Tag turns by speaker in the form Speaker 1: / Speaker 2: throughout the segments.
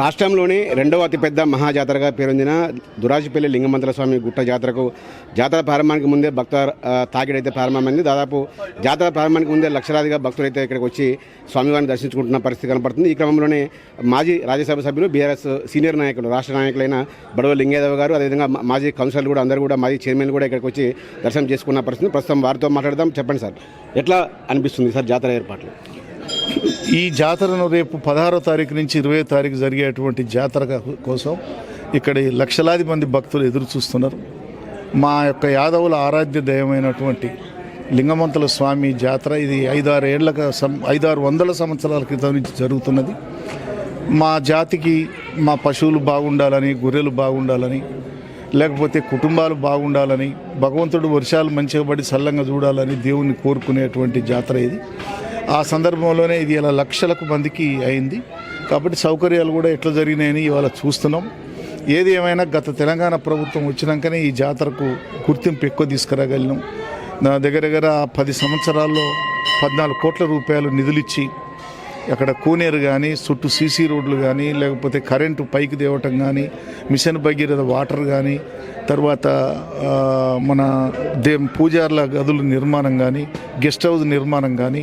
Speaker 1: రాష్ట్రంలోని రెండవ అతిపెద్ద మహాజాతరగా పేరొందిన దురాజిపల్లి లింగమంతల స్వామి గుట్ట జాతరకు జాతర ప్రారంభానికి ముందే భక్తుల తాకిడైతే ప్రారంభమైంది. దాదాపు జాతర ప్రారంభానికి ముందే లక్షలాదిగా భక్తులు అయితే ఇక్కడికి వచ్చి స్వామివారిని దర్శించుకుంటున్న పరిస్థితి కనపడుతుంది. ఈ క్రమంలోనే మాజీ రాజ్యసభ సభ్యులు బీఆర్ఎస్ సీనియర్ నాయకులు రాష్ట్ర నాయకులైన బడవ లింగేదేవ్ గారు అదేవిధంగా మాజీ కౌన్సిలర్లు కూడా అందరూ కూడా మాజీ చైర్మన్ కూడా ఇక్కడికి వచ్చి దర్శనం చేసుకున్న పరిస్థితి. ప్రస్తుతం వారితో మాట్లాడదాం. చెప్పండి సార్. ఎట్లా అనిపిస్తుంది సార్ జాతర ఏర్పాట్లు?
Speaker 2: ఈ జాతరను రేపు పదహారో తారీఖు నుంచి ఇరవై తారీఖు జరిగేటువంటి జాతర కోసం ఇక్కడ లక్షలాది మంది భక్తులు ఎదురు చూస్తున్నారు. మా యొక్క యాదవుల ఆరాధ్య దైవమైనటువంటి లింగమంతుల స్వామి జాతర ఇది ఐదారు ఏళ్ళ ఐదారు వందల సంవత్సరాల క్రితం నుంచి జరుగుతున్నది. మా జాతికి మా పశువులు బాగుండాలని గొర్రెలు బాగుండాలని లేకపోతే కుటుంబాలు బాగుండాలని భగవంతుడు వర్షాలు మంచిగా పడి చల్లంగా చూడాలని దేవుణ్ణి కోరుకునేటువంటి జాతర ఇది. ఆ సందర్భంలోనే ఇది ఇలా లక్షలకు మందికి అయింది. కాబట్టి సౌకర్యాలు కూడా ఎట్లా జరిగినాయని ఇవాళ చూస్తున్నాం. ఏది ఏమైనా గత తెలంగాణ ప్రభుత్వం వచ్చినాకనే ఈ జాతరకు గుర్తింపు ఎక్కువ తీసుకురాగలిగినాం. నా దగ్గర దగ్గర పది సంవత్సరాల్లో పద్నాలుగు కోట్ల రూపాయలు నిధులిచ్చి అక్కడ కూనేరు కానీ చుట్టూ సీసీ రోడ్లు కానీ లేకపోతే కరెంటు పైకి తేవటం కానీ మిషన్ భగీరథ వాటర్ కానీ తర్వాత మన దే పూజార్ల గదుల నిర్మాణం కానీ గెస్ట్ హౌస్ నిర్మాణం కానీ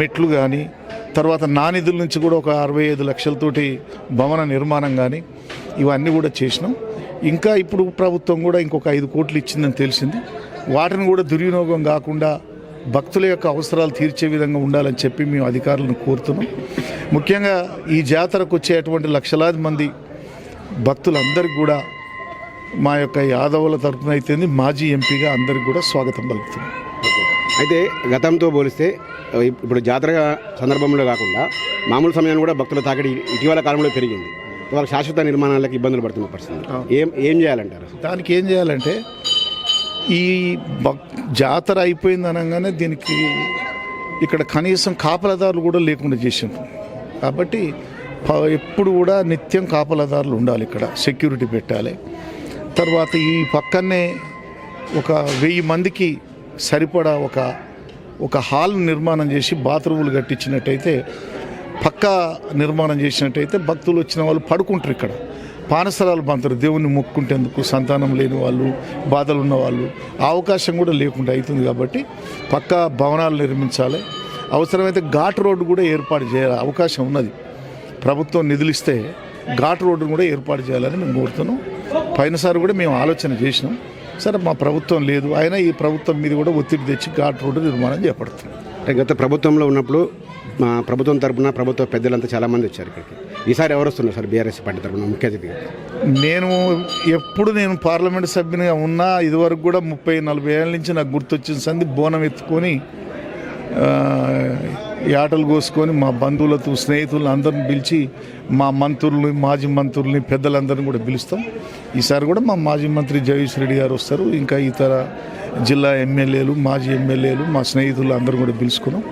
Speaker 2: మెట్లు కానీ తర్వాత నానిధుల నుంచి కూడా ఒక అరవై ఐదు లక్షలతోటి భవన నిర్మాణం కానీ ఇవన్నీ కూడా చేసినాం. ఇంకా ఇప్పుడు ప్రభుత్వం కూడా ఇంకొక ఐదు కోట్లు ఇచ్చిందని తెలిసింది. వాటిని కూడా దుర్వినియోగం కాకుండా భక్తుల యొక్క అవసరాలు తీర్చే విధంగా ఉండాలని చెప్పి మేము అధికారులను కోరుతున్నాం. ముఖ్యంగా ఈ జాతరకు వచ్చేటువంటి లక్షలాది మంది భక్తులందరికీ కూడా మా యొక్క యాదవుల తరపున అయితేంది మాజీ ఎంపీగా అందరికి కూడా స్వాగతం పలుకుతున్నాం.
Speaker 1: అయితే గతంతో పోలిస్తే ఇప్పుడు జాతర సందర్భంలో కాకుండా మామూలు సమయాన్ని కూడా భక్తుల తాకిడి ఇటీవల కాలంలో పెరిగింది. వాళ్ళ శాశ్వత నిర్మాణాలకు ఇబ్బందులు పడుతున్న పరిస్థితి. ఏం ఏం చేయాలంటారు?
Speaker 2: దానికి ఏం చేయాలంటే ఈ భక్ జాతర అయిపోయింది అనగానే దీనికి ఇక్కడ కనీసం కాపలదారులు కూడా లేకుండా చేసిండ్రు. కాబట్టి ఎప్పుడు కూడా నిత్యం కాపలదారులు ఉండాలి ఇక్కడ సెక్యూరిటీ పెట్టాలి. తర్వాత ఈ పక్కనే ఒక వెయ్యి మందికి సరిపడా ఒక ఒక హాల్ నిర్మాణం చేసి బాత్రూములు కట్టించినట్టయితే పక్కా నిర్మాణం చేసినట్టయితే భక్తులు వచ్చిన వాళ్ళు పడుకుంటారు ఇక్కడ. పానసరాలు పంతారు దేవుణ్ణి మొక్కుంటేందుకు సంతానం లేని వాళ్ళు బాధలు ఉన్న వాళ్ళు ఆ అవకాశం కూడా లేకుండా అవుతుంది కాబట్టి పక్కా భవనాలు నిర్మించాలి. అవసరమైతే ఘాట్ రోడ్డు కూడా ఏర్పాటు చేయాలి అవకాశం ఉన్నది. ప్రభుత్వం నిధులిస్తే ఘాట్ రోడ్డును కూడా ఏర్పాటు చేయాలని మేము కోరుతున్నాం. పైనసారి కూడా మేము ఆలోచన చేసినాం. సరే మా ప్రభుత్వం లేదు అయినా ఈ ప్రభుత్వం మీద కూడా ఒత్తిడి తెచ్చి ఘాట్ రోడ్డు నిర్మాణం చేపడుతున్నాం
Speaker 1: అంటే గత ప్రభుత్వంలో ఉన్నప్పుడు మా ప్రభుత్వం తరపున ప్రభుత్వ పెద్దలంతా చాలామంది వచ్చారు ఇక్కడికి. ఈసారి ఎవరు వస్తున్నారు సార్ బీఆర్ఎస్ పార్టీ తరపున? ముఖ్య అతిథిగా
Speaker 2: నేను ఎప్పుడు నేను పార్లమెంట్ సభ్యునిగా ఉన్నా ఇదివరకు కూడా ముప్పై నలభై ఏళ్ళ నుంచి నాకు గుర్తొచ్చిన సంది బోనం ఎత్తుకొని ఆటలు కోసుకొని మా బంధువులతో స్నేహితులను అందరిని పిలిచి మా మంత్రుల్ని మాజీ మంత్రుల్ని పెద్దలందరిని కూడా పిలుస్తాం. ఈసారి కూడా మా మాజీ మంత్రి జగదీష్ రెడ్డి గారు వస్తారు. ఇంకా ఇతర జిల్లా ఎమ్మెల్యేలు మాజీ ఎమ్మెల్యేలు మా స్నేహితులు అందరూ కూడా పిలుచుకున్నాం.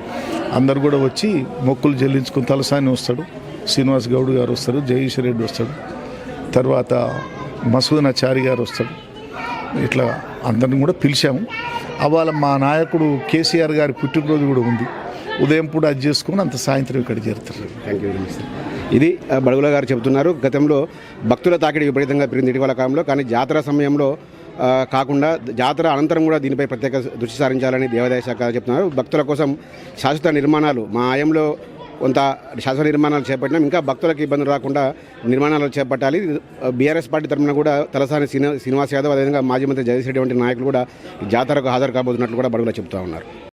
Speaker 2: అందరు కూడా వచ్చి మొక్కులు చెల్లించుకుని తలసాని వస్తాడు. శ్రీనివాస్ గౌడ్ గారు వస్తారు జగదీష్ రెడ్డి వస్తాడు. తర్వాత మసూదనాచారి గారు వస్తాడు. ఇట్లా అందరిని కూడా పిలిచాము. అవాళ మా నాయకుడు కేసీఆర్ గారి పుట్టినరోజు కూడా ఉంది. ఉదయం పూట అది చేసుకుని అంత సాయంత్రం ఇక్కడ చేరుతారు.
Speaker 1: Thank you very much sir ఇది ఆ, బడుగుల గారు చెబుతున్నారు. గతంలో భక్తుల తాకిడి విపరీతంగా పెరిగింది ఇటీవల కాలంలో. కానీ జాతర సమయంలో కాకుండా జాతర అనంతరం కూడా దీనిపై ప్రత్యేక దృష్టి సారించాలని దేవాదాయ శాఖ చెప్తున్నారు. భక్తుల కోసం శాశ్వత నిర్మాణాలు మా ఆయంలో కొంత శాశ్వత నిర్మాణాలు చేపట్టినాం. ఇంకా భక్తులకు ఇబ్బందులు రాకుండా నిర్మాణాలు చేపట్టాలి. బీఆర్ఎస్ పార్టీ తరఫున కూడా తలసాని శ్రీనివాస్ యాదవ్ అదేవిధంగా మాజీ మంత్రి జగదీష్ రెడ్డి వంటి నాయకులు కూడా జాతరకు హాజరు కాబోతున్నట్లు కూడా బడుగులో చెబుతూ ఉన్నారు.